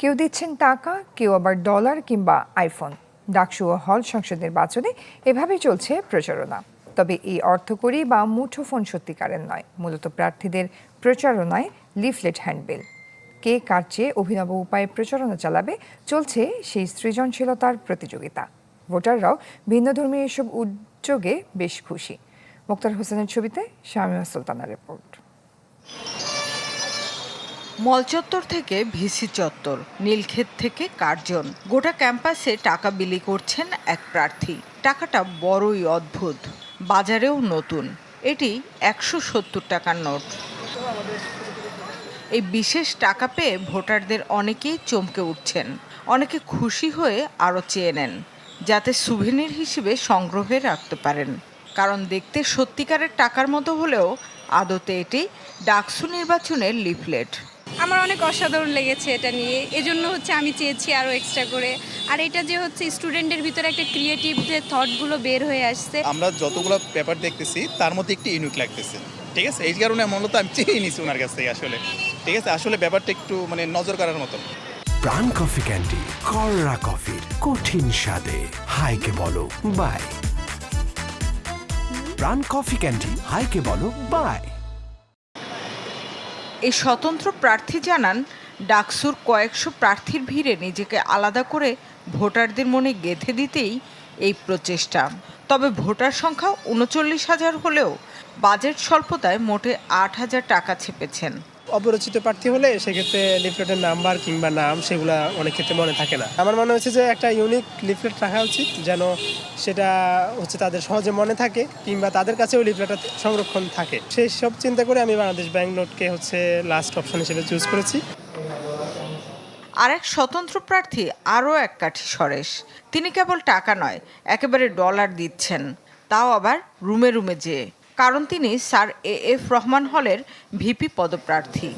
কেউ দিচ্ছেন টাকা, কেউ আবার ডলার কিংবা আইফোন। ডাকসু ও হল সংসদ নির্বাচনে এভাবেই চলছে প্রচারণা। তবে এই অর্থকরী বা মুঠোফোন সত্যিকারের নয়, মূলত প্রার্থীদের প্রচারণায় লিফলেট হ্যান্ডবিল। কে কার চেয়ে অভিনব উপায়ে প্রচারণা চালাবে, চলছে সেই সৃজনশীলতার প্রতিযোগিতা। ভোটাররাও ভিন্নধর্মী এসব উদ্যোগে বেশ খুশি। মুক্তার হোসেনের ছবিতে শামিমা সুলতানা রিপোর্ট। মল চত্বর থেকে ভিসি চত্বর, নীলক্ষেত থেকে কার্জন। গোটা ক্যাম্পাসে টাকা বিলি করছেন এক প্রার্থী। টাকাটা বড়ই অদ্ভুত। বাজারেও নতুন। এটি একশো সত্তর টাকার নোট। এই বিশেষ টাকা পেয়ে ভোটারদের অনেকেই চমকে উঠছেন। অনেকে খুশি হয়ে আরও চেয়ে নেন, যাতে সুভেনির হিসেবে সংগ্রহে রাখতে পারেন। কারণ দেখতে সত্যিকারের টাকার মতো হলেও আদতে এটি ডাকসু নির্বাচনের লিফলেট। আমার অনেক অসাধারণ লেগেছে এটা নিয়ে। এজন্য হচ্ছে আমি চেয়েছি আরও এক্সট্রা করে। আর এটা যে হচ্ছে স্টুডেন্টের ভিতরে একটা ক্রিয়েটিভ যে থটগুলো বের হয়ে আসছে। আমরা যতগুলো পেপার দেখতেছি তার মধ্যে একটি ইউনিক লাগতেছে। ঠিক আছে? এই কারণে মূলত আমি চেয়ে নিছি ওনার কাছ থেকে আসলে। ঠিক আছে? আসলে ব্যাপারটা একটু মানে নজর করার মতো। প্রাণ কফি ক্যান্ডি কররা কফির কঠিন স্বাদে। হাইকে বলো বাই। প্রাণ কফি ক্যান্ডি হাইকে বলো বাই। এই স্বতন্ত্র প্রার্থী জানান, ডাকসুর কয়েকশো প্রার্থীর ভিড়ে নিজেকে আলাদা করে ভোটারদের মনে গেঁথে দিতেই এই প্রচেষ্টা। তবে ভোটার সংখ্যা উনচল্লিশ হাজার হলেও বাজেট স্বল্পতায় মোটে আট হাজার টাকা ছেপেছেন। অপরিচিত প্রার্থী হলে সেক্ষেত্রে লিফলেটের নাম্বার কিংবা নাম সেগুলো অনেক ক্ষেত্রে মনে থাকে না। আমার মনে হচ্ছে যে একটা ইউনিক লিফলেট রাখা উচিত যেন সেটা হচ্ছে তাদের সহজে মনে থাকে কিংবা তাদের কাছেও লিফলেটটা সংরক্ষণ থাকে। সেই সব চিন্তা করে আমি বাংলাদেশ ব্যাংক নোটকে হচ্ছে লাস্ট অপশন হিসেবে চুজ করেছি। আর এক স্বতন্ত্র প্রার্থী আরও এক কাঠি সরেশ। তিনি কেবল টাকা নয়, একেবারে ডলার দিচ্ছেন। তাও আবার রুমে রুমে যেয়ে। কারণ তিনি স্যার এ এফ রহমান হলের ভিপি পদপ্রার্থী।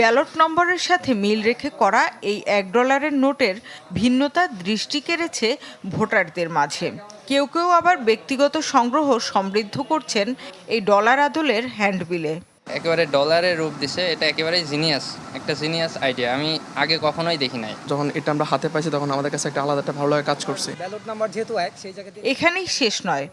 ব্যালট নম্বরের সাথে মিল রেখে করা এই এক ডলারের নোটের ভিন্নতা দৃষ্টি কেড়েছে ভোটারদের মাঝে। কেউ কেউ আবার ব্যক্তিগত সংগ্রহ সমৃদ্ধ করছেন এই ডলার আদলের হ্যান্ডবিলে। একেবারে ডলারের রূপ দিছে এটা একেবারে জিনিয়াস একটা জিনিয়াস আইডিয়া আমি আগে কখনোই দেখি নাই। যখন এটা আমরা হাতে পাইছি তখন আমাদের কাছে একটা আলাদা একটা ভালো লাগে কাজ করছে। ব্যালট নাম্বার যেহেতু এক সেই জায়গাতে এখানেই শেষ নয়।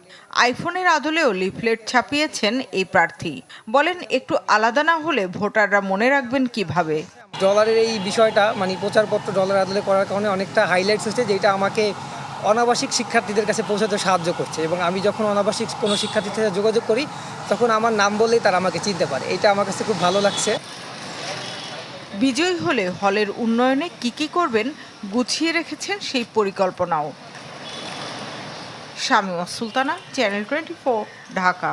আইফোনের আদলেও লিফলেট ছাপিয়েছেন এই প্রার্থী। বলেন একটু আলাদা না হলে ভোটাররা মনে রাখবেন কীভাবে? ডলারের এই বিষয়টা মানে প্রচারপত্র ডলার আদলে করার কারণে অনেকটা হাইলাইটস হচ্ছে যেটা আমাকে অনাবাসিক শিক্ষার্থীদের কাছে পৌঁছাতে সাহায্য করছে এবং আমি যখন অনাবাসিক কোনো শিক্ষার্থীর সাথে যোগাযোগ করি, তখন আমার নাম বলেই তারা আমাকে চিনতে পারে। এটা আমার কাছে খুব ভালো লাগছে। বিজয়ী হলে হলের উন্নয়নে কি কি করবেন গুছিয়ে রেখেছেন সেই পরিকল্পনাও। Shamima Sultana channel twenty Dhaka.